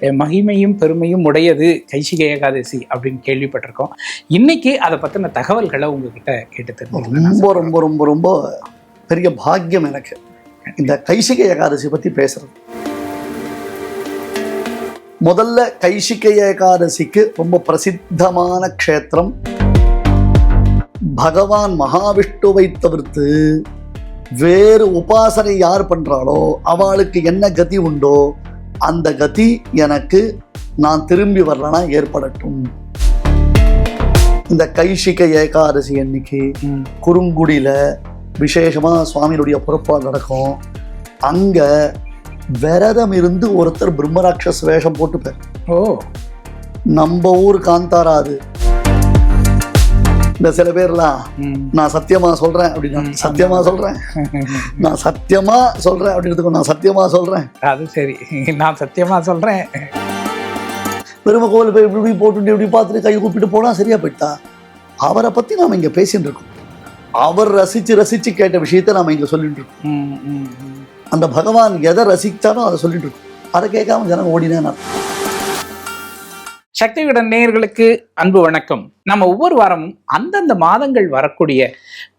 மகிமையும் பெருமையும் உடையது கைசிக ஏகாதசி அப்படின்னு கேள்விப்பட்டிருக்கோம். இன்னைக்கு அதை பத்தின தகவல்களை உங்ககிட்ட கேட்டு தெரிஞ்சுக்கலாம் ரொம்ப ரொம்ப ரொம்ப ரொம்ப பெரிய பாக்கியம் எனக்கு இந்த கைசிக ஏகாதசி பத்தி பேசுறது. முதல்ல கைசிக ஏகாதசிக்கு ரொம்ப பிரசித்தமான க்ஷேத்திரம். பகவான் மகாவிஷ்ணுவை தவிர்த்து வேறு உபாசனை யார் பண்றாளோ அவளுக்கு என்ன கதி உண்டோ அந்த கதி எனக்கு நான் திரும்பி வரலனா ஏற்படட்டும். இந்த கைசிக ஏகாதசி அன்னைக்கு குறுங்குடியில் விசேஷமாக சுவாமியினுடைய புறப்பாடு நடக்கும். அங்கே விரதம் இருந்து ஒருத்தர் பிரம்மராட்சஸ் வேஷம் போட்டுப்பார். ஓ. நம்ம ஊர் காந்தாரா அது. இந்த சில பேர்லாம் நான் சத்தியமா சொல்றேன் அப்படின்னா சத்தியமா சொல்றேன். நான் சத்தியமா சொல்றேன் அப்படின்றதுக்கு நான் சத்தியமா சொல்றேன். அது சரி. நான் சத்தியமா சொல்றேன். பெருமை கோவில் போய் இப்படி இப்படி போட்டு இப்படி பார்த்துட்டு கை கூப்பிட்டு போனா சரியா போயிட்டா? அவரை பத்தி நாம இங்க பேசிட்டு இருக்கோம். அவர் ரசிச்சு ரசிச்சு கேட்ட விஷயத்த நாம இங்க சொல்லிட்டு இருக்கோம். அந்த பகவான் எதை ரசிச்சாலும் அதை சொல்லிட்டு இருக்கும். அதை கேட்காம ஜனங்க ஓடினேன் சக்திவிடன் நேயர்களுக்கு அன்பு வணக்கம். நம்ம ஒவ்வொரு வாரமும் அந்தந்த மாதங்கள் வரக்கூடிய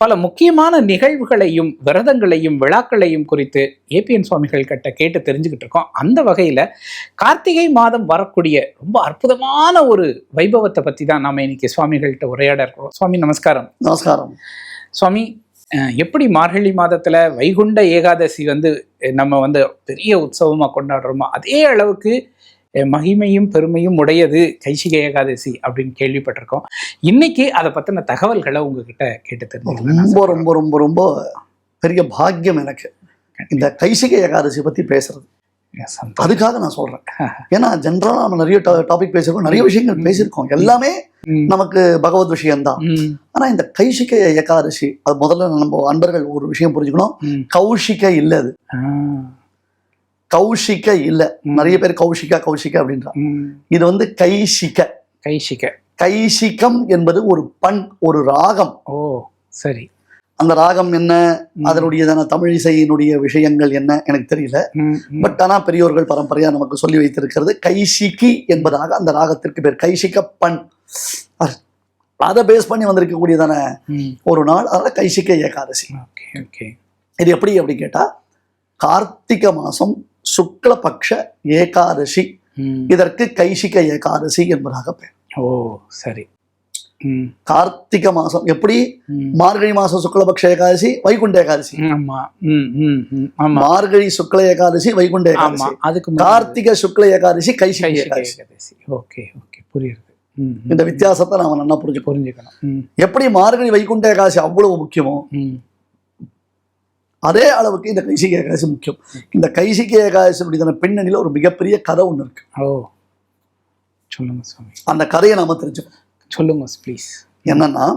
பல முக்கியமான நிகழ்வுகளையும் விரதங்களையும் விழாக்களையும் குறித்து ஏபிஎன் சுவாமிகள் கிட்ட கேட்டு தெரிஞ்சுக்கிட்டு இருக்கோம். அந்த வகையில் கார்த்திகை மாதம் வரக்கூடிய ரொம்ப அற்புதமான ஒரு வைபவத்தை பற்றி தான் நாம இன்னைக்கு சுவாமிகள்கிட்ட உரையாட இருக்கிறோம். சுவாமி நமஸ்காரம். நமஸ்காரம். சுவாமி எப்படி மார்கழி மாதத்துல வைகுண்ட ஏகாதசி வந்து நம்ம வந்து பெரிய உற்சவமா கொண்டாடுறோமோ அதே அளவுக்கு மகிமையும் பெருமையும் உடையது கைசிக ஏகாதசி அப்படின்னு கேள்விப்பட்டிருக்கோம். இன்னைக்கு அதை பத்தின தகவல்களை உங்ககிட்ட கேட்டு தெரிஞ்சுக்கலாம் ரொம்ப ரொம்ப ரொம்ப ரொம்ப பெரிய பாக்கியம் எனக்கு. இந்த கைசிக ஏகாதசி பத்தி பேசுறது. அதுக்காக நான் சொல்றேன். ஏன்னா ஜென்ரலா நம்ம நிறைய டாபிக் பேசியிருக்கோம். நிறைய விஷயங்கள் பேசியிருக்கோம். எல்லாமே நமக்கு பகவத் விஷயம்தான். ஆனா இந்த கைசிக ஏகாதசி அது முதல்ல நம்ம அன்பர்கள் ஒரு விஷயம் புரிஞ்சுக்கணும். கௌஷிக இல்ல அது ஆ, கௌஷிக இல்ல. நிறைய பேர் கௌஷிகா கௌஷிகா அப்படின்றாங்க ம். இது வந்து கைசிக கைசிக கைசிகம் என்பது ஒரு பண் ஒரு ராகம். ஓ சரி. அந்த ராகம் என்ன? ம், அதனுடையதான தமிழ் இசையினுடைய விஷயங்கள் என்ன? எனக்கு தெரியல. பட் ஆனா பெரியோர்கள் பரம்பரையா நமக்கு சொல்லி வைத்திருக்கிறது கைசிகி என்பதாக அந்த ராகத்திற்கு பேர். கைசிக பண். அதை பேஸ் பண்ணி வந்திருக்கக்கூடியதான ஒரு நாள். அதனால கைசிக ஏகாதசி. Okay okay. இது எப்படி அப்படி கேட்டா கார்த்திகை மாசம் சுக்லபக்ஷ ஏகாதசி. இதற்கு கைசிக ஏகாதசி என்பதாக பெயர். ஓ சரி. கார்த்திகை மாசம். எப்படி. மார்கழி மாசம் சுக்லபக்ஷ ஏகாதசி வைகுண்ட ஏகாதசி. மார்கழி சுக்ல ஏகாதசி வைகுண்ட ஏகாதசி. அதுக்கு கார்த்திகை சுக்ல ஏகாதசி கைசிக ஏகாதசி. ஓகே ஓகே புரியுது. இந்த வித்தியாசத்தை நாம நல்லா புரிஞ்சுக்கணும். புரிஞ்சுக்கணும். எப்படி மார்கழி வைகுண்ட ஏகாதசி அவ்வளவு முக்கியமோ. அதே அளவுக்கு இந்த கைசிக ஏகாதசி முக்கியம். இந்த கைசிக ஏகாதசியுடைய பின்னணியில ஒரு மிகப்பெரிய கதை ஒண்ணு இருக்கு. ஓ சொல்லுங்க சுவாமி. அந்த கதையை நாம தெரிஞ்சுக்கணும் சொல்லுங்க ப்ளீஸ் என்னன்னா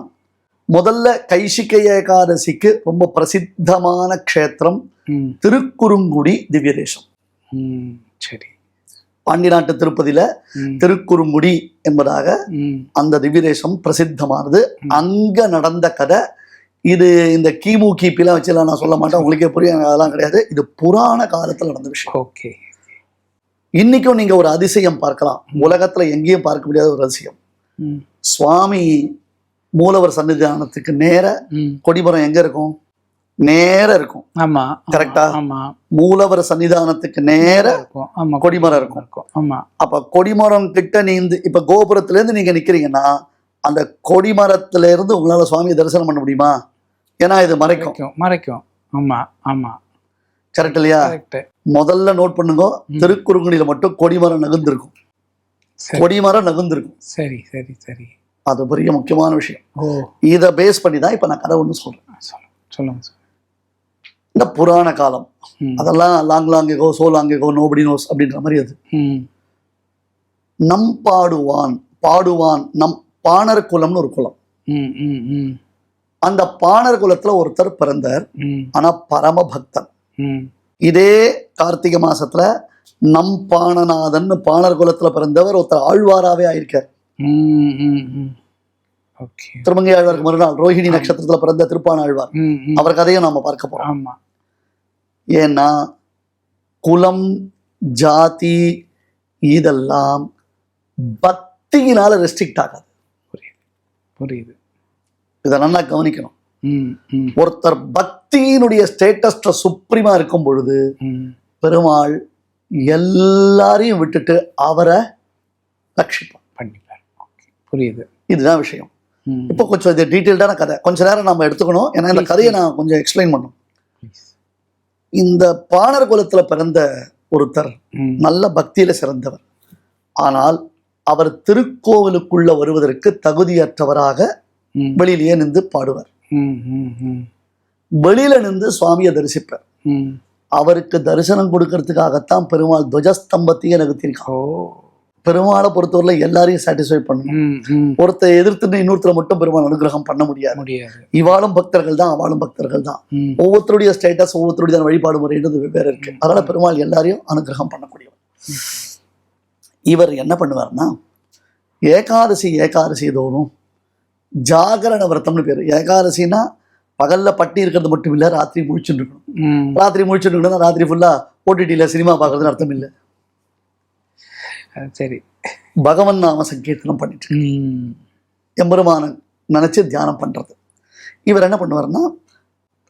முதல்ல கைசிக ஏகாதசிக்கு ரொம்ப பிரசித்தமான க்ஷேத்திரம் திருக்குறுங்குடி திவ்ய தேசம் ம் சரி. பாண்டி நாட்டு திருப்பதியில திருக்குறுங்குடி என்பதாக அந்த திவ்ய தேசம் பிரசித்தமானது. அங்க நடந்த கதை இது இந்த கிமு கிபிலாம் வச்சுலாம் நான் சொல்ல மாட்டேன். உங்களுக்கே புரியும். அதெல்லாம் கிடையாது. இது புராண காலத்துல நடந்த விஷயம். ஓகே. இன்னைக்கும் நீங்க ஒரு அதிசயம் பார்க்கலாம். உலகத்துல எங்கேயும் பார்க்க முடியாத ஒரு அதிசயம். சுவாமி மூலவர் சன்னிதானத்துக்கு நேர ம். கொடிமரம் எங்க இருக்கும்? நேர இருக்கும். ஆமா. கரெக்டா? ஆமா. மூலவர் சன்னிதானத்துக்கு நேர இருக்கும். ஆமா கொடிமரம் இருக்கும். ஆமா. அப்ப கொடிமரம் கிட்ட நீந்து இப்ப கோபுரத்துல இருந்து நீங்க நிக்கிறீங்கன்னா அந்த கொடிமரத்துல இருந்து உங்களால சுவாமியை தரிசனம் பண்ண முடியுமா? ஏன்னா இது மறைக்கும். மறைக்கும் ஆமா ஆமா. கரெக்ட் இல்லையா? கரெக்ட் முதல்ல நோட் பண்ணுங்க. திருக்குறுங்குடியில மட்டும் கொடிமரம் நகுந்திருக்கும் சரி. கொடிமரம் நகுந்திருக்கும் சரி சரி சரி. அது பெரிய முக்கியமான விஷயம். இதை பேஸ் பண்ணி தான் இப்ப நான் கதை ஒண்ணு சொல்றேன். சொல்லுங்க. இந்த புராண காலம். அதெல்லாம் long long ago so long ago nobody knows அப்படின்ற மாதிரி அது. நம் பாடுவான் பாடுவான் நம் பாணர் குலம்னு ஒரு குலம். அந்த பாணர் குலத்துல ஒருத்தர் பிறந்தார். ஆனா பரம பக்தன் இதே கார்த்திகை மாசத்துல நம் பாணநாதன் பாணர் குலத்துல பிறந்தவர் ஒருத்தர் ஆழ்வாராவே ஆயிருக்கார். திருமங்கை ஆழ்வாருக்கு மறுநாள் ரோஹிணி நட்சத்திரத்துல பிறந்த திருப்பான ஆழ்வார் அவர் கதையை நாம பார்க்க போறோம். ஏன்னா குலம் ஜாதி இதெல்லாம் பக்தியினால ரெஸ்ட்ரிக்ட் ஆகாது. புரியுது. இதை நல்லா கவனிக்கணும். ஒருத்தர் பக்தியினுடைய ஸ்டேட்டஸ்ட சுப்ரீமா இருக்கும் பொழுது பெருமாள் எல்லாரையும் விட்டுட்டு அவரை ரட்சிப்பார். பண்ணிப்பார். ஓகே புரியுது. இதுதான் விஷயம். இப்போ கொஞ்சம் இது டீட்டெயில்டான கதை. கொஞ்ச நேரம் நம்ம எடுத்துக்கணும். ஏன்னா இந்த கதையை நான் கொஞ்சம் எக்ஸ்பிளைன் please. இந்த பாணர் குலத்துல பிறந்த ஒருத்தர் நல்ல பக்தியில சிறந்தவர். ஆனால் அவர் திருக்கோவிலுக்குள்ள வருவதற்கு தகுதியற்றவராக வெளியிலேயே நின்று பாடுவார். வெளியில நின்று சுவாமியை தரிசிப்பார். அவருக்கு தரிசனம் கொடுக்கறதுக்காகத்தான் பெருமாள் துவஜஸ்தம்பத்தையே நகர்த்திருக்கான் ஓ. பெருமாளை பொறுத்தவரை எல்லாரையும் சாட்டிஸ்ஃபை பண்ணணும். ஒருத்தர் எதிர்த்துட்டு இன்னொருத்தரை மட்டும் பெருமாள் அனுகிரகம் பண்ண முடியாது. முடியாது. இவாளும் பக்தர்கள் தான் அவளும் பக்தர்கள் தான். ஒவ்வொருத்தருடைய ஸ்டேட்டஸ் ஒவ்வொருத்தருடைய வழிபாடு முறைன்றது வெவ்வேறு இருக்கு. அதனால பெருமாள் எல்லாரையும் அனுகிரகம் பண்ணக்கூடியவர். இவர் என்ன பண்ணுவார்னா ஏகாதசி ஏகாதசி தோறும் ஜாகரண விரதம்னு பேர். ஏகாதசினா பகல்ல பட்டி இருக்கிறது மட்டும் இல்லை ராத்திரி முழிச்சுட்டு இருக்கணும் ராத்திரி முழிச்சுட்டு இருக்கணும் ராத்திரி ஃபுல்லா ஓடிடியில் சினிமா பார்க்கறதுன்னு அர்த்தம் இல்லை. சரி. பகவன் நாம சங்கீர்த்தனம் பண்ணிட்டு எம்பெருமான நினைச்சு தியானம் பண்றது. இவர் என்ன பண்ணுவாருன்னா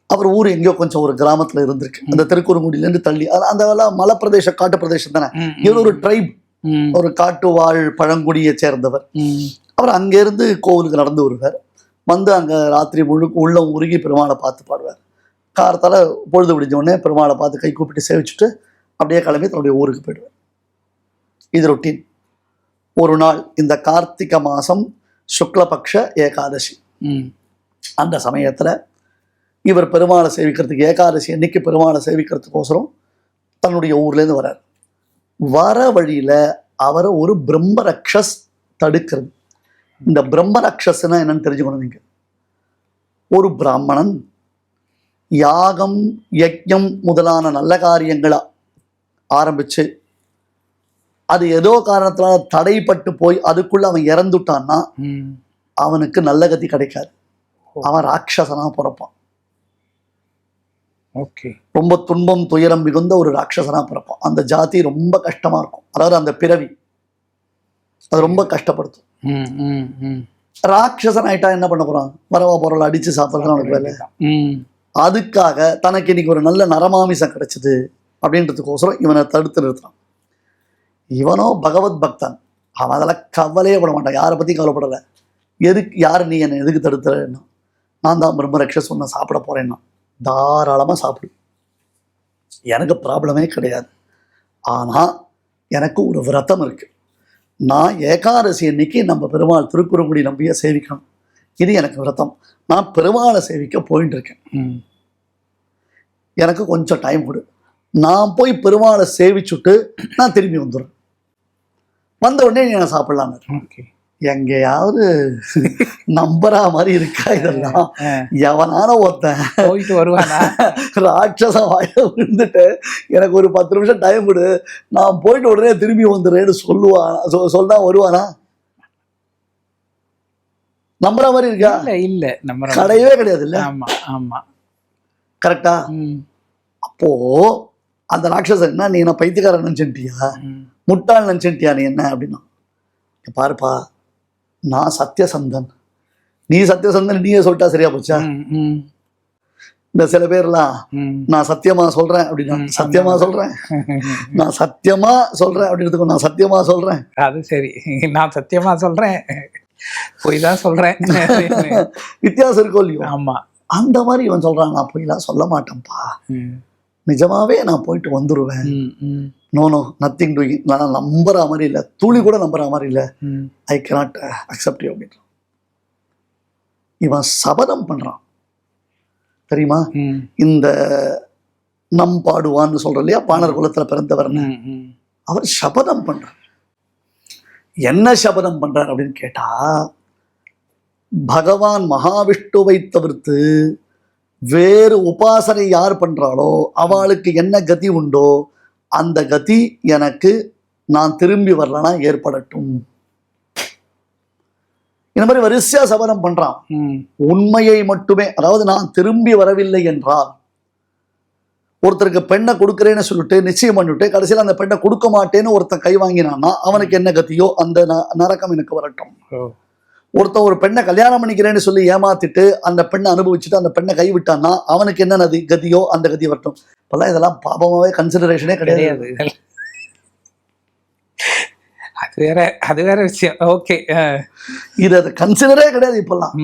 அவர் ஊர் எங்கேயோ கொஞ்சம் ஒரு கிராமத்துல இருந்திருக்கு. அந்த திருக்குறுங்குடியிலேருந்து தள்ளி அந்த மலை பிரதேசம் காட்டு பிரதேசம் தானே இவர் ஒரு ட்ரைப் ஒரு காட்டு வாழ் பழங்குடியை சேர்ந்தவர். அவர் அங்கேருந்து கோவிலுக்கு நடந்து வருவார். வந்து அங்கே ராத்திரி முழுக்க உள்ள உருகி பெருமாளை பார்த்து பாடுவார். காரத்தால் பொழுது விடிஞ்ச உடனே பெருமாளை பார்த்து கை கூப்பிட்டு சேவிச்சுட்டு அப்படியே கிளம்பி தன்னுடைய ஊருக்கு போயிடுவார். இது ரொட்டீன். ஒரு நாள் இந்த கார்த்திகை மாதம் சுக்லபக்ஷ ஏகாதசி. அந்த சமயத்தில் இவர் பெருமாளை சேவிக்கிறதுக்கு ஏகாதசி அன்னைக்கு பெருமாளை சேவிக்கிறதுக்கோசரம் தன்னுடைய ஊர்லேருந்து வரார். வர வழியில் அவரை ஒரு பிரம்மரக்ஷஸ் தடுக்கிறது. இந்த பிரம்மரக்ஷஸ்னா என்னன்னு தெரிஞ்சுக்கணும் நீங்கள் ஒரு பிராமணன் யாகம் யஜ்ஞம் முதலான நல்ல காரியங்களை ஆரம்பிச்சு அது ஏதோ காரணத்தினால தடைப்பட்டு போய் அதுக்குள்ள அவன் இறந்துட்டான்னா அவனுக்கு நல்ல கதி கிடைக்காது. அவன் ராட்சசனா பிறப்பான். ஓகே. ரொம்ப துன்பம் துயரம் மிகுந்த ஒரு ராட்சசனா பிறப்பான். அந்த ஜாதி ரொம்ப கஷ்டமா இருக்கும். அதாவது அந்த பிறவி. அது ரொம்ப கஷ்டப்படுத்தும். ராட்சசன் ஆயிட்டா என்ன பண்ண போறான்? வரவா பொருள் அடிச்சு சாப்பிட்றது அவனுக்கு வேலை அதுக்காக தனக்கு இன்னைக்கு ஒரு நல்ல நரமாமிசம் கிடைச்சது அப்படின்றதுக்கோசரம் இவனை தடுத்து நிறுத்துறான். இவனோ பகவத் பக்தன். அவன் அதெல்லாம் கவலையே பட மாட்டான். யாரை பத்தி கவலைப்படலை. எதுக்கு யார் நீ என்னை எதுக்கு தடுத்துறேன்னா? நான் தான் பிரம்மரக்ஷஸ் உன்னை சாப்பிட போறேன்னா. தாராளமா சாப்பிடு. எனக்கு ப்ராப்ளமே கிடையாது. ஆனா எனக்கு ஒரு விரதம் இருக்கு. நான் ஏகாதசி அன்னைக்கு நம்ம பெருமாள் திருக்குறங்குடி நம்பிய சேவிக்கணும். இது எனக்கு விரதம். நான் பெருமாளை சேவிக்க போயிட்டு இருக்கேன் ம். எனக்கு கொஞ்சம் டைம் கொடு. நான் போய் பெருமாளை சேவிச்சுட்டு நான் திரும்பி வந்துடுறேன். வந்த உடனே நீ நான் சாப்பிடலான்னு ஓகே. எங்கேயாவது நம்புறா மாதிரி இருக்கா இதெல்லாம். எவனான ஒருத்தன்? போயிட்டு வருவானா? ராட்சச வாய விழுந்துட்டு எனக்கு ஒரு பத்து நிமிஷம் டைம் கொடு நான் போயிட்டு உடனே திரும்பி வந்துடுறேன்னு சொல்லுவான் சொ- சொன்னா வருவானா? நம்புற மாதிரி இருக்கா? இல்ல இல்ல. நம்ம கிடையவே கிடையாது இல்ல? ஆமா ஆமா. கரெக்டா அப்போ அந்த ராட்சசன் என்ன நீ என்ன பைத்தியக்காரன் நினைச்சுட்டியா முட்டாள் நினச்சிட்டியா நீ என்ன அப்படின்னா? பாருப்பா நான் சத்தியசந்தன் நீ சத்தியசந்தன் நீயே சொல்லிட்டா சரியா போச்சா? இந்த சில பேர்லாம் நான் சத்தியமா சொல்றேன் அப்படின்னா சத்தியமா சொல்றேன். நான் சத்தியமா சொல்றேன் அப்படின்றதுக்கு நான் சத்தியமா சொல்றேன். அது சரி. நான் சத்தியமா சொல்றேன். போய் தான் சொல்றேன். வித்தியாசம் இருக்கோ இல்லையோ? ஆமா. அந்த மாதிரி இவன் சொல்றான் நான் போய்லாம் சொல்ல மாட்டேன்ப்பா. நிஜமாவே நான் போயிட்டு வந்துருவேன். நோ நோ நத்திங் டூயிங் நான் நம்புற மாதிரி இல்லை. துளி கூட நம்புற மாதிரி இல்லை. ஐ cannot அக்செப்ட் யூ அப்படின்றான் இவன் சபதம் பண்றான். தெரியுமா? இந்த நம் பாடுவான்னு சொல்ற இல்லையா? பாணர் குலத்துல பிறந்தவர்னு. அவர் சபதம் பண்றார். என்ன சபதம் பண்றார் அப்படின்னு கேட்டா பகவான் மகாவிஷ்ணுவை தவிர்த்து வேறு உபாசனை யார் பண்றாளோ அவளுக்கு என்ன கதி உண்டோ அந்த கதி எனக்கு நான் திரும்பி வரலனா ஏற்படட்டும். இந்த மாதிரி வரிசையா சபதம் பண்றான். உண்மையை மட்டுமே அதாவது நான் திரும்பி வரவில்லை என்றால் ஒருத்தருக்கு பெண்ணை கொடுக்குறேன்னு சொல்லிட்டு நிச்சயம் பண்ணிவிட்டு கடைசியில் அந்த பெண்ணை கொடுக்க மாட்டேன்னு ஒருத்தன் கை வாங்கினான்னா அவனுக்கு என்ன கதியோ அந்த ந- நரகம் எனக்கு வரட்டும். ஒருத்தன் ஒரு பெண்ணை கல்யாணம் பண்ணிக்கிறேன்னு சொல்லி ஏமாத்திட்டு அந்த பெண்ணை அனுபவிச்சுட்டு அந்த பெண்ணை கைவிட்டான்னா அவனுக்கு என்ன நதி கதியோ அந்த கதி வரட்டும். இப்பெல்லாம் இதெல்லாம் பாபமாவே கன்சிடரேஷனே கிடையாது. அது வேற அது வேற விஷயம். ஓகே இது அது கன்சிடரே கிடையாது இப்பெல்லாம்.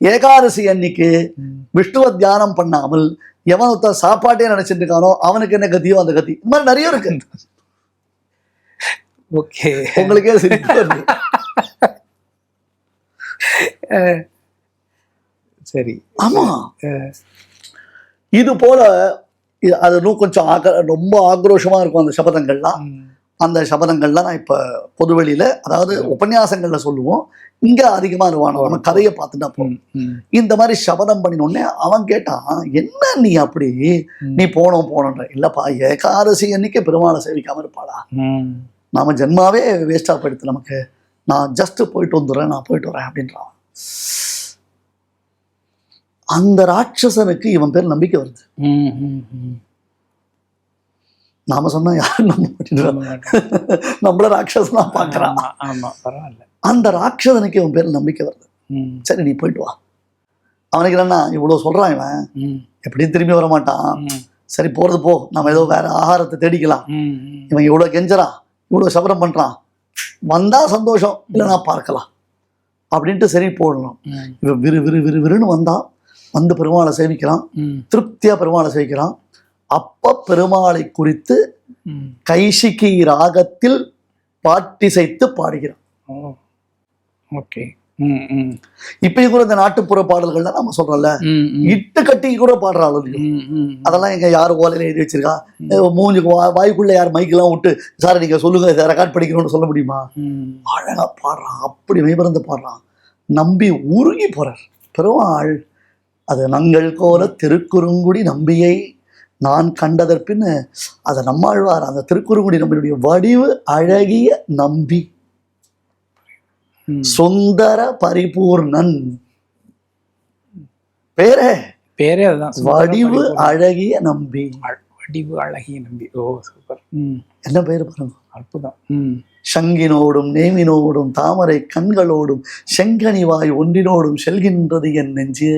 ஏகாதசி அன்னைக்கு. விஷ்ணுவை தியானம் பண்ணாமல் எவன் ஒருத்தன் சாப்பாட்டே நினைச்சிட்டு இருக்கானோ அவனுக்கு என்ன கதியோ அந்த கதி. இந்த மாதிரி நிறைய இருக்கு. ஓகே உங்களுக்கே சிரிப்பு. சரி. ஆமா. இது போல அது இன்னும் கொஞ்சம் ஆக்க ரொம்ப ஆக்ரோஷமா இருக்கும் அந்த சபதங்கள்லாம். அந்த சபதங்கள்லாம் நான் இப்ப பொதுவெளியில அதாவது உபன்யாசங்கள்ல சொல்லுவோம். இங்க அதிகமா இருவானோ நம்ம கதையை பார்த்துட்டா போதும். ம், ம், இந்த மாதிரி சபதம் பண்ணினோடனே அவன் கேட்டான் என்ன நீ அப்படி. நீ போனோம் போனன்ற. இல்லப்பா ஏகாதசி அன்னைக்கு பெருமாளை சேவிக்காம இருப்பாளா. நாம ஜென்மாவே வேஸ்டா போயிடுது நமக்கு. நான் ஜஸ்ட் போயிட்டு வந்துடுறேன் நான் போயிட்டு வரேன் அப்படின்றான். அந்த ராட்சசனுக்கு இவன் பேர் நம்பிக்கை வருது. நாம சொன்னா யாரும் நம்ப மாட்டேங்கிறாங்க. நம்மள ராட்சசனா பாக்குறான். அந்த ராட்சசனுக்கு இவன் பேர் நம்பிக்கை வருது. சரி நீ போயிட்டு வா. அவனுக்கு என்னன்னா இவ்வளவு சொல்றான் இவன். எப்படியும் திரும்பி வர மாட்டான் சரி போறது போ. நம்ம ஏதோ வேற ஆகாரத்தை தேடிக்கலாம். இவன் இவ்வளவு கெஞ்சறான். இவ்வளவு சபரம் பண்றான். வந்தா சந்தோஷம் இல்லைன்னா பார்க்கலாம். அப்படின்ட்டு சரி போடணும். இவன் விறு விறு விறு விறுன்னு வந்தான். வந்து பெருமாளை சேவிக்கிறான் ம், திருப்தியா பெருமாளை சேவிக்கிறான் அப்ப பெருமாளை குறித்து ம். கைசிகி ராகத்தில் பாட்டிசைத்து பாடுகிறான் ஓகே. ம், ம், இப்பயும் கூட இந்த நாட்டுப்புற பாடல்கள்லாம் நம்ம சொல்றோம்ல. இட்டு கட்டி கூட ம், ம். அதெல்லாம் எங்க யார் ஓலையில எழுதி வச்சிருக்கா. மூஞ்சுக்கு வாய்க்குள்ள யார் மைக்கெல்லாம் விட்டு சார் நீங்க சொல்லுங்க இதை ரெக்கார்ட் படிக்கணும்னு சொல்ல முடியுமா? அழகா பாடுறான். அப்படி மெய்மறந்து பாடுறான். நம்பி உருகி போறார். பெருமாள் அது நங்கள் கோல திருக்குறுங்குடி நம்பியை நான் கண்டதற்பின்னு அதை நம்மாழ்வார் அந்த திருக்குறுங்குடி நம்பியுடைய வடிவு அழகிய நம்பி. சுந்தர பரிபூர்ணன். பேரே? பேரே அதுதான். வடிவு அழகிய நம்பி. வடிவு அழகிய நம்பி. ஓ சூப்பர் என்ன பேர் பாருங்க. அற்புதம். சங்கினோடும் நேமினோடும் தாமரை கண்களோடும் செங்கனிவாய் ஒன்றினோடும் செல்கின்றது என் நெஞ்சு.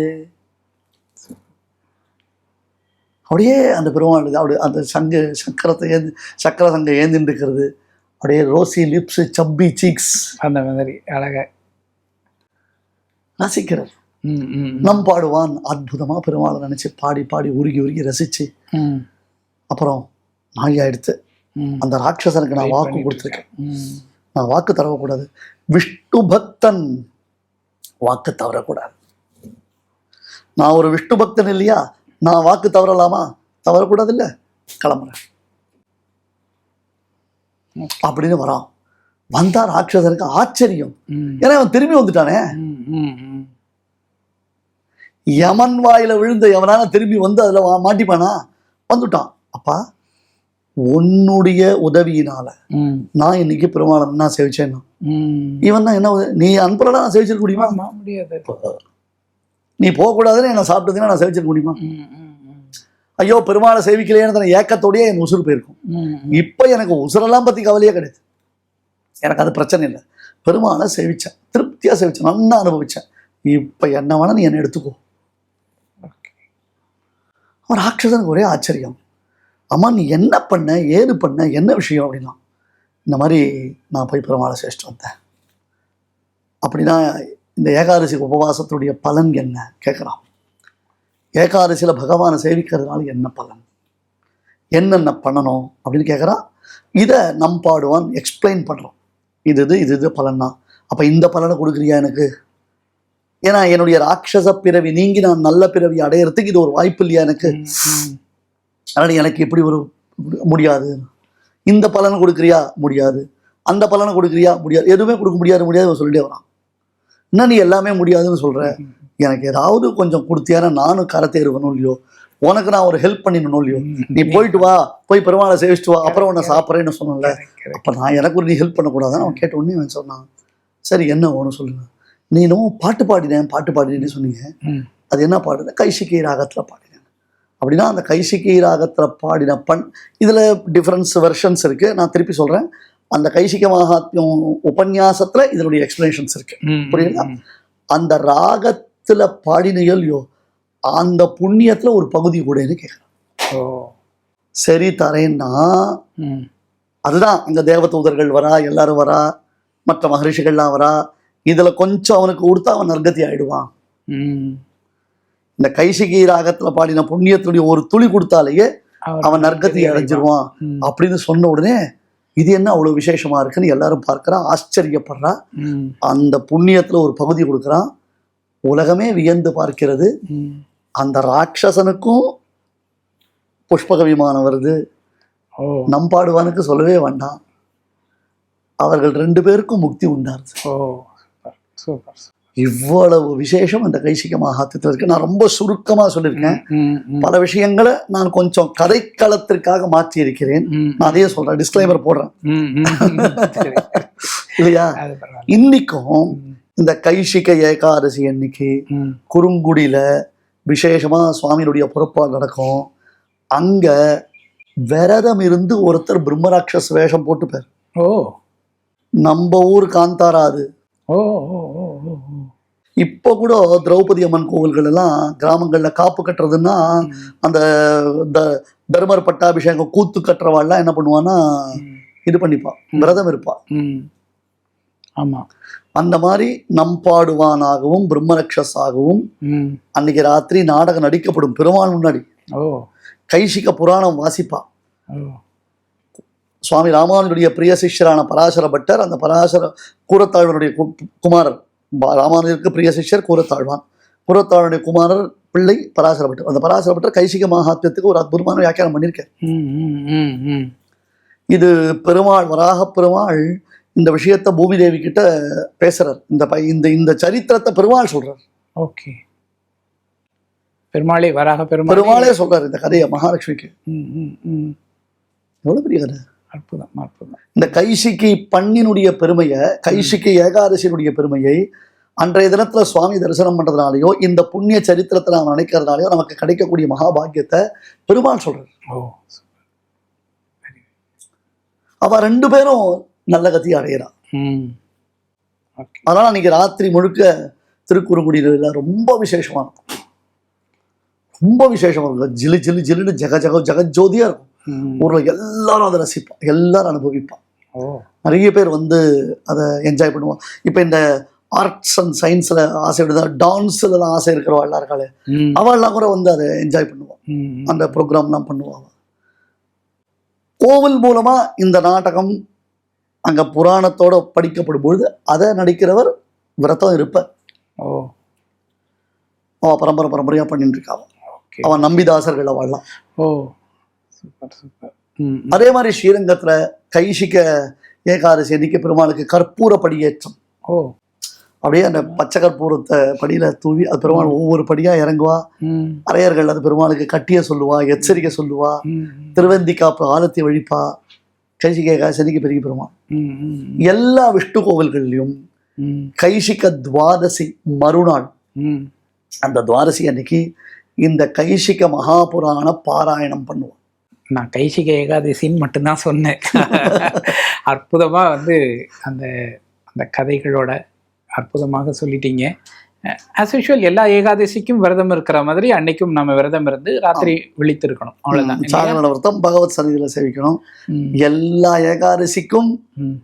அப்படியே அந்த பெருமாள் இது அப்படியே அந்த சங்கு சக்கரத்தை ஏந்து சக்கர சங்கை ஏந்தின்னு இருக்கிறது அப்படியே ரோசி லிப்ஸ் சப்பி சீக்ஸ். அந்த மாதிரி அழகா. ரசிக்கிறார். நம் பாடுவான். அற்புதமா பெருமாளை நினைச்சு பாடி பாடி உருகி உருகி ரசிச்சு. ம். அப்புறம் நாழி ஆயிடுத்து ம். அந்த ராட்சசனுக்கு நான் வாக்கு கொடுத்துருக்கேன். நான் வாக்கு தரக்கூடாது விஷ்ணு பக்தன். வாக்கு தவறக்கூடாது. நான் ஒரு விஷ்ணு பக்தன் இல்லையா? நான் வாக்கு தவறலாமா? தவறக்கூடாது இல்ல கிளம்புறேன். அப்படின்னு வரான். வந்தா ராட்சசனுக்கு ஆச்சரியம். ஏன்னா அவன் திரும்பி வந்துட்டானே. யமன் வாயில விழுந்த எவனால திரும்பி வந்து அதுல மாட்டிப்பானா? வந்துட்டான். அப்பா உன்னுடைய உதவியினால நான் இன்னைக்கு பெருமாளை நான் சேவிச்சேன்னா. இவன் தான் என்ன நீ அனுப்புறடா நான் சேவிச்சிருக்க முடியுமா? முடியாது. நீ போகக்கூடாதுன்னு என்ன சாப்பிட்டதுன்னா நான் சேவிச்சிருக்க முடியுமா? ஐயோ பெருமாளை சேவிக்கலையேன்னு ஏக்கத்தோடயே என் உசுறு போயிருக்கும். இப்போ எனக்கு உசுரெல்லாம் பற்றி கவலையே கிடையாது. எனக்கு அது பிரச்சனை இல்லை. பெருமாளை சேவிச்சேன். திருப்தியாக சேவிச்சேன். நல்லா அனுபவிச்சேன். இப்போ என்ன வேணா நீ என்னை எடுத்துக்கோ. அவன் ராட்சசனுக்கு ஒரே ஆச்சரியம். அம்மா நீ என்ன பண்ண? ஏது பண்ண? என்ன விஷயம் அப்படின்னா இந்த மாதிரி நான் போய் பெருமாளை சேவிச்சிட்டு வந்தேன். அப்படின்னா இந்த ஏகாதசி உபவாசத்துடைய பலன் என்ன? கேட்குறான். ஏகாதசியில் பகவானை சேவிக்கிறதுனால என்ன பலன்? என்னென்ன பண்ணணும்? அப்படின்னு கேட்குறான். இதை நம் பாடுவான் எக்ஸ்பிளைன் பண்ணுறோம் இது இது இது இது பலன்னா. அப்போ இந்த பலனை கொடுக்குறியா எனக்கு? ஏன்னா என்னுடைய ராட்சச பிறவி நீங்கி நான் நல்ல பிறவி அடையறதுக்கு இது ஒரு வாய்ப்பு இல்லையா எனக்கு? அதனால் எனக்கு எப்படி ஒரு முடியாது. இந்த பலனை கொடுக்குறியா? முடியாது. அந்த பலனை கொடுக்குறியா? முடியாது. எதுவுமே கொடுக்க முடியாது முடியாது சொல்லிட்டே வரான். என்ன நீ எல்லாமே முடியாதுன்னு சொல்ற? எனக்கு ஏதாவது கொஞ்சம் கொடுத்தியானா நானும் கரத்தேறுவனும் இல்லையோ? உனக்கு நான் ஒரு ஹெல்ப் பண்ணிடணும் இல்லையோ? நீ போயிட்டு வா போய் பெருமாளை சேவிச்சுட்டு வா அப்புறம் உன்னை சாப்பிட்றேன்னு சொன்னல. அப்போ நான் எனக்கு ஒரு நீ ஹெல்ப் பண்ணக்கூடாதுன்னு அவன் கேட்ட உடனே அவன் சொன்னான். சரி என்ன வேணும் சொல்லுங்க. நீ இன்னும் பாட்டு பாடினேன் பாட்டு பாடினேன்னு சொன்னீங்க. அது என்ன பாடுன? கைசிக்கை ராகத்தில் பாடினேன். அப்படின்னா அந்த கைசிகை ராகத்துல பாடின பண் இதுல டிஃபரன்ஸ் வெர்ஷன்ஸ் இருக்கு. நான் திருப்பி சொல்றேன். அந்த கைசிக மகாத்மியம் உபன்யாசத்துல இதனுடைய எக்ஸ்பிளனேஷன்ஸ் இருக்கு? ம், அந்த ராகத்துல பாடினையோ அந்த புண்ணியத்துல ஒரு பகுதி கூடன்னு கேட்குறேன் சரி தரேன்னா அதுதான் அங்க தேவதூதர்கள் வரா எல்லாரும் வரா மற்ற மகரிஷிகள்லாம் வரா இதுல கொஞ்சம் அவனுக்கு கொடுத்தா அவன் நற்கதி ஆயிடுவான். இந்த கைசிகை ராகத்துல பாடின புண்ணியத்துடைய ஒரு துளி கொடுத்தாலேயே அவன் நற்கதி அடைஞ்சிருவான். அப்படின்னு சொன்ன உடனே இது என்ன அவ்வளவு விசேஷமா இருக்குன்னு எல்லாரும் பார்க்கறா ஆச்சரியப்படுறா. அந்த புண்ணியத்துல ஒரு பகுதி கொடுக்குறான் உலகமே வியந்து பார்க்கிறது. அந்த ராட்சசனுக்கும் புஷ்பக விமானம் வருது நம்பாடுவானுக்கு சொல்லவே வேண்டாம். அவர்கள் ரெண்டு பேருக்கும் முக்தி உண்டாருது. Oh super. இவ்வளவு விசேஷம் இந்த கைசிக மகாத்தியத்தில் இருக்கு நான் ரொம்ப சுருக்கமா சொல்லியிருக்கேன். பல விஷயங்களை நான் கொஞ்சம் கதைக்களத்திற்காக மாற்றி இருக்கிறேன் நான் அதையே சொல்றேன் டிஸ்க்ளைமர் போடுறேன். இல்லையா? இன்னைக்கும் இந்த கைசிக ஏகாதசி அன்னைக்கு. குறுங்குடியில விசேஷமா சுவாமியினுடைய புறப்பாடு நடக்கும். அங்க விரதம் இருந்து ஒருத்தர் பிரம்மராட்சஸ் வேஷம் போட்டுப்பார். ஓ. நம்ம ஊர் காந்தாரா அது. ஓ ஓ, ஓ. இப்போ கூட திரௌபதி அம்மன் கோவில்கள் எல்லாம் கிராமங்கள்ல காப்பு கட்டுறதுன்னா அந்த த- தர்மர் பட்டாபிஷேகம் கூத்து கட்டுறவாள்லாம் என்ன பண்ணுவான்னா இது பண்ணிப்பா விரதம் இருப்பா. ம். ஆமா. அந்த மாதிரி நம்பாடுவானாகவும் பிரம்மரக்ஷஸாகவும் அன்னைக்கு ராத்திரி நாடகம் நடிக்கப்படும். பெருமாள் முன்னாடி ஓ. கைசிக புராணம் வாசிப்பா. சுவாமி ராமானுடைய பிரிய சிஷ்யரான பராசர பட்டர் அந்த பராசர கூரத்தாழ்வனுடைய குமாரர். ராமானுஜருக்கு பிரிய சிஷ்யர் கூரத்தாழ்வான். கூரத்தாழ்வனுடைய குமாரர் பிள்ளை பராசர பட்டர் அந்த பராசர பட்டர் கைசிக மகாத்மியத்துக்கு ஒரு அற்புதமான வியாக்கியானம் பண்ணியிருக்கார். இது பெருமாள் வராக பெருமாள் இந்த விஷயத்த பூமி தேவி கிட்ட பேசுறார். இந்த பை- இந்த இந்த சரித்திரத்தை பெருமாள் சொல்றார். ஓகே. பெருமாளே வராக பெருமாளே. பெருமாளே சொல்றாரு இந்த கதையை மகாலட்சுமிக்கு. எவ்வளவு பெரிய கதை? அற்புதம் அற்புதம். இந்த கைசிக்கை பண்ணினுடைய பெருமையை கைசிக்கை ஏகாதசியினுடைய பெருமையை அன்றைய தினத்துல சுவாமி தரிசனம் பண்றதுனாலயோ இந்த புண்ணிய சரித்திரத்தை நாம் நினைக்கிறதுனாலயோ நமக்கு கிடைக்கக்கூடிய மகாபாகியத்தை பெருமாள் சொல்றாரு. அவ ரெண்டு பேரும் நல்ல கதி அடையிறான். அதனால அன்னைக்கு ராத்திரி முழுக்க திருக்குறுங்குடியில ரொம்ப விசேஷமா இருக்கும். ரொம்ப விசேஷமா இருக்கும். ஜிலு ஜிலு ஜிலுன்னு ஜெக ஜக ஜெகஜோதியா இருக்கும். ஊர்ல எல்லாரும் அதை ரசிப்பான் எல்லாரும் அனுபவிப்பான் நிறைய பேர் வந்து அதை என்ஜாய் பண்ணுவான் இப்போ இந்த ஆர்ட்ஸ் அண்ட் சயின்ஸில் ஆசை விடுதா டான்ஸ்லலாம் ஆசை இருக்கிறவாள்லாம் இருக்காளே அவள்லாம் கூட வந்து அதை என்ஜாய் பண்ணுவான் அந்த ப்ரோக்ராம்லாம் பண்ணுவாங்க கோவில் மூலமா இந்த நாடகம் அங்க புராணத்தோட படிக்கப்படும் பொழுது அதை நடிக்கிறவர் விரதம் இருப்பார். ஓ. அவன் பரம்பரை பரம்பரையா பண்ணிட்டு இருக்கான் ஓகே. அவன் நம்பிதாசர்கள் அவள்லாம் ஓ சூப்பர் சூப்பர் ம் ம். அதே மாதிரி ஸ்ரீரங்கத்துல கைசிக்க ஏகாதசி அன்னைக்கு பெருமாளுக்கு கற்பூர படியேற்றம். ஓ. அப்படியே அந்த பச்சை கற்பூரத்தை படியில தூவி அது பெருமாள் ஒவ்வொரு படியா இறங்குவா. ம். அரையர்கள் அது பெருமாளுக்கு கட்டிய சொல்லுவா எச்சரிக்கை சொல்லுவா. திருவந்தி காப்பு ஆலத்தி வழிப்பா. கைசிக ஏகாதசிக்கு பெரிய பெருமாள். எல்லா விஷ்ணு கோவில்கள்லையும் கைசிக துவாதசி மறுநாள். அந்த துவாதசி அன்னைக்கு இந்த கைசிக மகாபுராண பாராயணம் பண்ணுவோம் நான் கைசிக ஏகாதசின்னு மட்டும்தான் சொன்னேன். அற்புதமாக வந்து அந்த அந்த கதைகளோட அற்புதமாக சொல்லிட்டீங்க. ஆஸ் யூஷுவல் எல்லா ஏகாதசிக்கும் விரதம் இருக்கிற மாதிரி அன்னைக்கும் நம்ம விரதம் இருந்து ராத்திரி விழித்திருக்கணும். அவ்வளவுதான். இல்லையா? சாகர விரதம் பகவத் சன்னிதியில சேவிக்கணும். எல்லா ஏகாதசிக்கும்.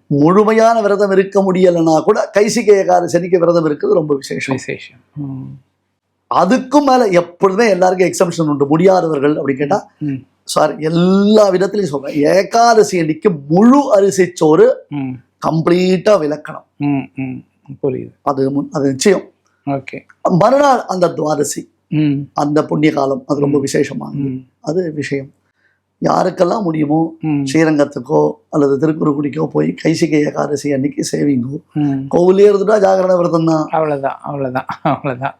முழுமையான விரதம் இருக்க முடியலைன்னா கூட கைசிக ஏகாதசி அன்னைக்கு விரதம் இருக்கிறது ரொம்ப விசேஷம். விசேஷம். அதுக்கும் மேல எப்பொழுதுமே எல்லாருக்கும் எக்ஸம்ஷன் உண்டு. முடியாதவர்கள் அப்படின்னு கேட்டா ம், சார் எல்லா விதத்திலையும் சொல்றேன். ஏகாதசி அன்னைக்கு முழு அரிசி சோறு கம்ப்ளீட்டா விளக்கணும். புரியுது. அது அது நிச்சயம். ஓகே. மறுநாள் அந்த துவாதசி அந்த புண்ணிய காலம் அது ரொம்ப விசேஷமானது. அது விஷயம். யாருக்கெல்லாம் முடியுமோ ஸ்ரீரங்கத்துக்கோ அல்லது திருக்குறுக்குடிக்கோ போய் கைசிக ஏகாதசி அன்னைக்கு சேவிங்கோ கோவிலே இருந்துட்டா ஜாகரண விரதம் தான் அவ்வளோதான் அவ்வளோதான் அவ்வளோதான்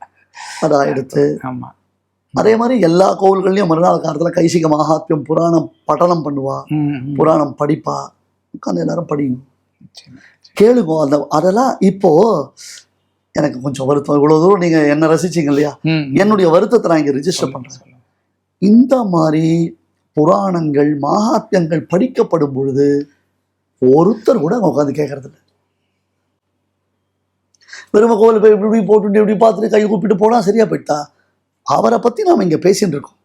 அதை எடுத்து ஆமாம் அதே மாதிரி எல்லா கோவில்கள்லயும் மறுநாள் காலத்துல கைசிக மகாத்மியம் புராணம் பட்டனம் பண்ணுவா. புராணம் படிப்பா உட்காந்து எல்லாரும் சரி. கேளுங்க அந்த அதெல்லாம் இப்போ எனக்கு கொஞ்சம் வருத்தம் இவ்வளவு தூரம் நீங்க என்ன ரசிச்சீங்க இல்லையா. என்னுடைய வருத்தத்தை நான் இங்க ரிஜிஸ்டர் பண்றேன் சொல்லுங்க. இந்த மாதிரி புராணங்கள் மகாத்மியங்கள் படிக்கப்படும் பொழுது ஒருத்தர் கூட அங்க உட்காந்து கேட்கறது இல்லை வெறும கோவில் போய் இப்படி போட்டுட்டு இப்படி பார்த்துட்டு கை கூப்பிட்டு போனா சரியா போயிட்டா அவரை பத்தி நாம இங்க பேசிட்டு இருக்கோம்.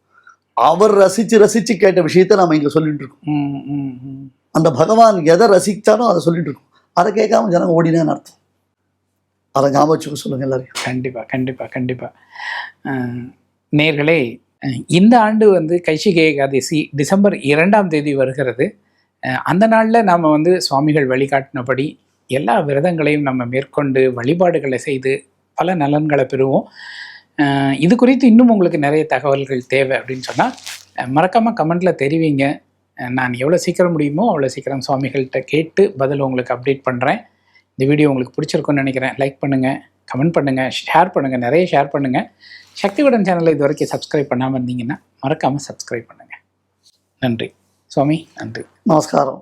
அவர் ரசிச்சு ரசிச்சு கேட்ட விஷயத்த நாம இங்க சொல்லிட்டு இருக்கோம். அந்த பகவான் எதை ரசிச்சாலும் அதை சொல்லிட்டு இருக்கோம். அதை கேட்காம ஜனங்க ஓடினேன்னு அர்த்தம்? அதை ஞாபகம் வச்சுக்க சொல்லுங்க எல்லாரையும். கண்டிப்பா கண்டிப்பா கண்டிப்பா. அஹ், நேர்களே இந்த ஆண்டு வந்து கைசிகை ஏகாதசி டிசம்பர் இரண்டாம் தேதி வருகிறது. அந்த நாளில் நாம் வந்து சுவாமிகள் வழிகாட்டினபடி எல்லா விரதங்களையும் நம்ம மேற்கொண்டு வழிபாடுகளை செய்து பல நலன்களை பெறுவோம். இது குறித்து இன்னும் உங்களுக்கு நிறைய தகவல்கள் தேவை அப்படின்னு சொன்னால் மறக்காமல் கமெண்ட்டில் தெரிவிங்க. நான் எவ்வளோ சீக்கிரம் முடியுமோ அவ்வளோ சீக்கிரம் சுவாமிகள்கிட்ட கேட்டு பதில் உங்களுக்கு அப்டேட் பண்ணுறேன் இந்த வீடியோ உங்களுக்கு பிடிச்சிருக்குன்னு நினைக்கிறேன். லைக் பண்ணுங்கள் கமெண்ட் பண்ணுங்கள் ஷேர் பண்ணுங்கள் நிறைய ஷேர் பண்ணுங்கள் சக்திவிடன் சேனலை இது வரைக்கும் சப்ஸ்கிரைப் பண்ணாமல் இருந்தீங்கன்னா மறக்காமல் சப்ஸ்கிரைப் பண்ணுங்கள் நன்றி. சுவாமி நன்றி. நமஸ்காரம்.